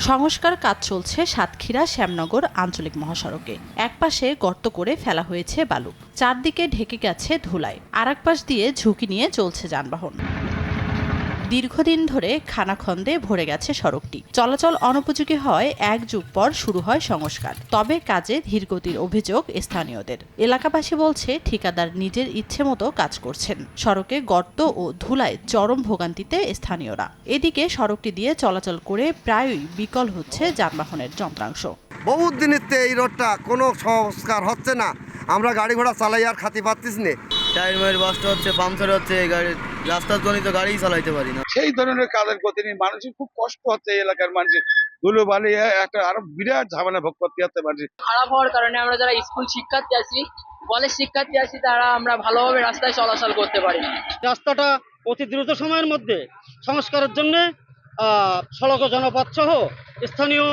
সংস্কার কাজ চলছে সাতক্ষীরা, শ্যামনগর আঞ্চলিক মহাসড়কে। একপাশে গর্ত করে ফেলা হয়েছে বালু। চারদিকে ঢেকে গেছে ধুলায় আর এক পাশ দিয়ে ঝুঁকি নিয়ে চলছে যানবাহন। দীর্ঘদিন ধরে খানাখন্দে ভরে গেছে সড়কটি। চলাচল অনুপযোগী হয় এক যুগ পর শুরু হয় সংস্কার। তবে কাজে ধীরগতির অভিযোগ স্থানীয়দের। এলাকাবাসী বলছে, ঠিকাদার নিজের ইচ্ছে মতো কাজ করছেন। সড়কে গর্ত ও ধুলায় চরম ভোগান্তিতে স্থানীয়রা। এদিকে সড়কটি দিয়ে চলাচল করে প্রায়ই বিকল হচ্ছে যানবাহনের যন্ত্রাংশ। বহুত দিনের এই রোডটা কোনো সংস্কার হচ্ছে না। আমরা গাড়ি ঘোড়া চালাই আর খাতি পাচ্ছিস নে। টায়ার মায়ের বাসটা হচ্ছে পাংচার হচ্ছে গাড়ি রাস্তার জনিত গাড়িই চালাইতে পারি না। সেই ধরনের কাজের নিয়ে মানুষের খুব কষ্ট হচ্ছে এই এলাকার মানুষের। ধুলো বালি একটা আরও বিরাট ঝামেলা ভোগ করতে হচ্ছে মানুষ খারাপ হওয়ার কারণে আমরা যারা স্কুল শিক্ষার্থী আছি কলেজ শিক্ষার্থী আছি তারা আমরা ভালোভাবে রাস্তায় চলাচল করতে পারি না। রাস্তাটা অতি দ্রুত সময়ের মধ্যে সংস্কারের জন্য সড়ক ও জনপথ সহ স্থানীয়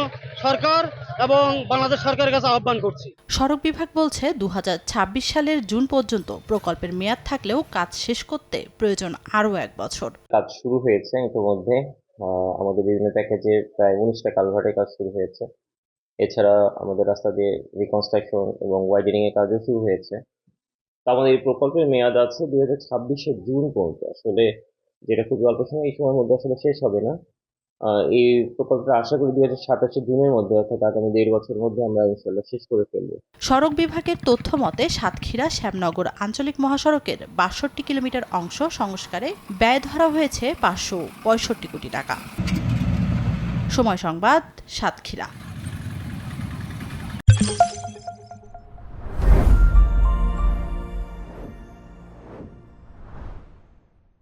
সরকার এবং বাংলাদেশ সরকারের কাছে আহ্বান করছি। সড়ক বিভাগ বলছে দু হাজার ছাব্বিশ সালের জুন পর্যন্ত প্রকল্পের মেয়াদ থাকলেও কাজ শেষ করতে প্রয়োজন আরও এক বছর। কাজ শুরু হয়েছে ইতিমধ্যে। আহ, আমাদের বিভিন্ন প্যাকেজে প্রায় উনিশটা কালভার্টের কাজ শুরু হয়েছে। এছাড়া আমাদের রাস্তা দিয়ে রিকনস্ট্রাকশন এবং ওয়াইডেনিং এর কাজও শুরু হয়েছে। তো আমাদের এই প্রকল্পের মেয়াদ আছে দুই হাজার ছাব্বিশে জুন পর্যন্ত। আসলে যেটা খুব অল্প সময় এই সময়ের মধ্যে আসলে শেষ হবে না। এই প্রকল্পটা আশা করি দুই হাজার সাতাশে জুনের মধ্যে, অর্থাৎ আগামী দেড় বছরের মধ্যে আমরা ইনশাল্লাহ শেষ করে ফেলব। সড়ক বিভাগের তথ্য মতে, সাতক্ষীরা, শ্যামনগর আঞ্চলিক মহাসড়কের বাষট্টি কিলোমিটার অংশ সংস্কারে ব্যয় ধরা হয়েছে পাঁচশো পঁয়ষট্টি কোটি টাকা। সময় সংবাদ, সাতক্ষীরা।